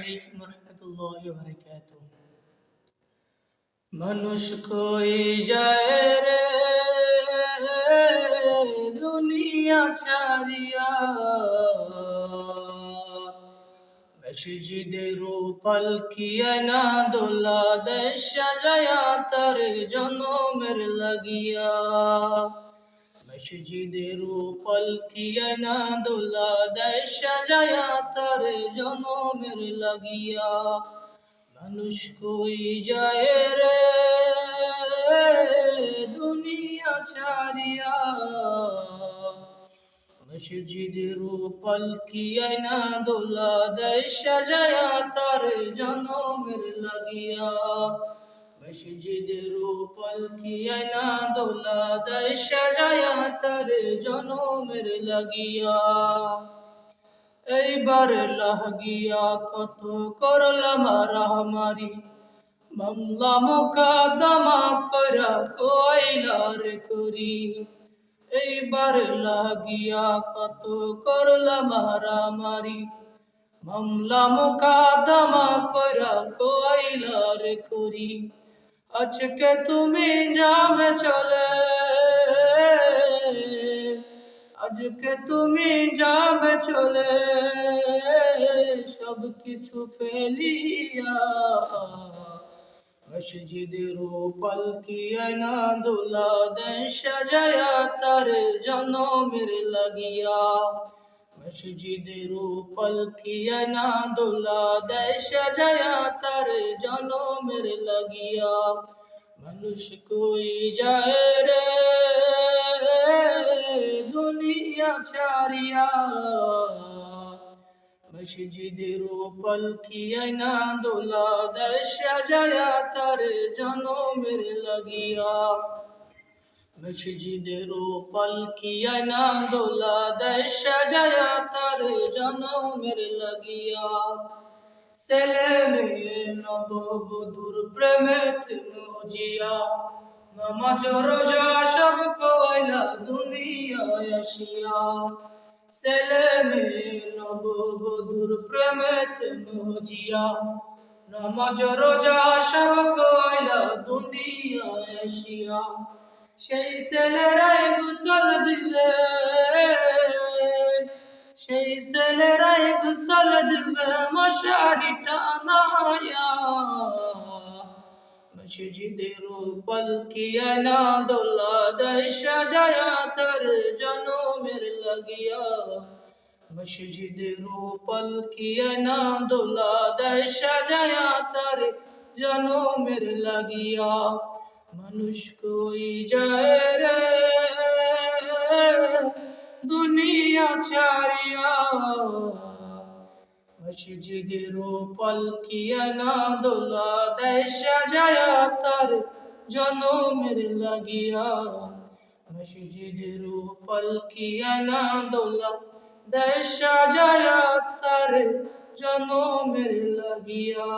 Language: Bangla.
আলাইকুম রহমতুল্লাহ বারাকাতু মানুষ কই যায় রে? দুনিয়া ছাড়িয়া। মসজিদের পালকিয়া না দোলা দেশ সাজায়া তার জনমের লাগিয়া। মসজিদের পালকিয়া না দোলা দেশ সাজায়া তার জনমের লাগিয়া? মানুষ কই যায় রে? দুনিয়া ছাড়িয়া। মসজিদের পালকিয়া না দোলা দেয় সাজায়া তার জনমের লাগিয়া? মসজিদের পালকিয়া না দোলা দেয়, সাজায়া তার জনমের লাগিয়া। এইবার লাগিয়া কত করলাম রাহমারি। মামলা মোকাদমা করা খোয়াইলার করি। এইবার লাগিয়া কত করলাম হারামারি মামলা মোকাদমা করা খোয়াইলার করি। আজকে তুমি যাবে চলে। আজকে তুমি যাবে চলে। সব কিছু ফেলিয়া মসজিদের পালকিয়া না দোলা দেন সাজায়া তার জনমের লাগিয়া। মসজিদের পালকিয়া না দোলা দেয় সাজায়া তার জনমের লাগিয়া। মানুষ কই যায় রে? দুনিয়া ছাড়িয়া। মসজিদের পালকিয়া না দোলা দেয় সাজায়া তার জনমের লাগিয়া। মসজিদের পালকিয়া না দোলা দেয় সাজায়া তার জনমের লাগিয়া। ছেলে মেয়ে, নববধুর প্রেমেত মজিয়া নামাজ, রোজা সব কয়লা দুনিয়ায় আসিয়া। ছেলে মেয়ে, নববধুর প্রেমেত মজিয়া নামাজ, রোজা সব কয়লা দুনিয়ায় আসিয়া। সেই ছেলেরাই গুসল দিবে। সেই ছেলেরাই গুসল দিবে মশারি টানায়া মসজিদের পলকিয়া না দোলা দেয় সাজায়া তার জনমের লাগিয়া। মসজিদের পলকিয়া না দোলা দেয় সাজায়া তার জনমের লাগিয়া। মানুষ কই যায় দুনিয়া ছাড়িয়া মসজিদের পালকিয়া না দোলা দেয় সাজায়া তার জনমের লাগিয়া মসজিদের পালকিয়া না দোলা দেয় সাজায়া তার জনমের লাগিয়া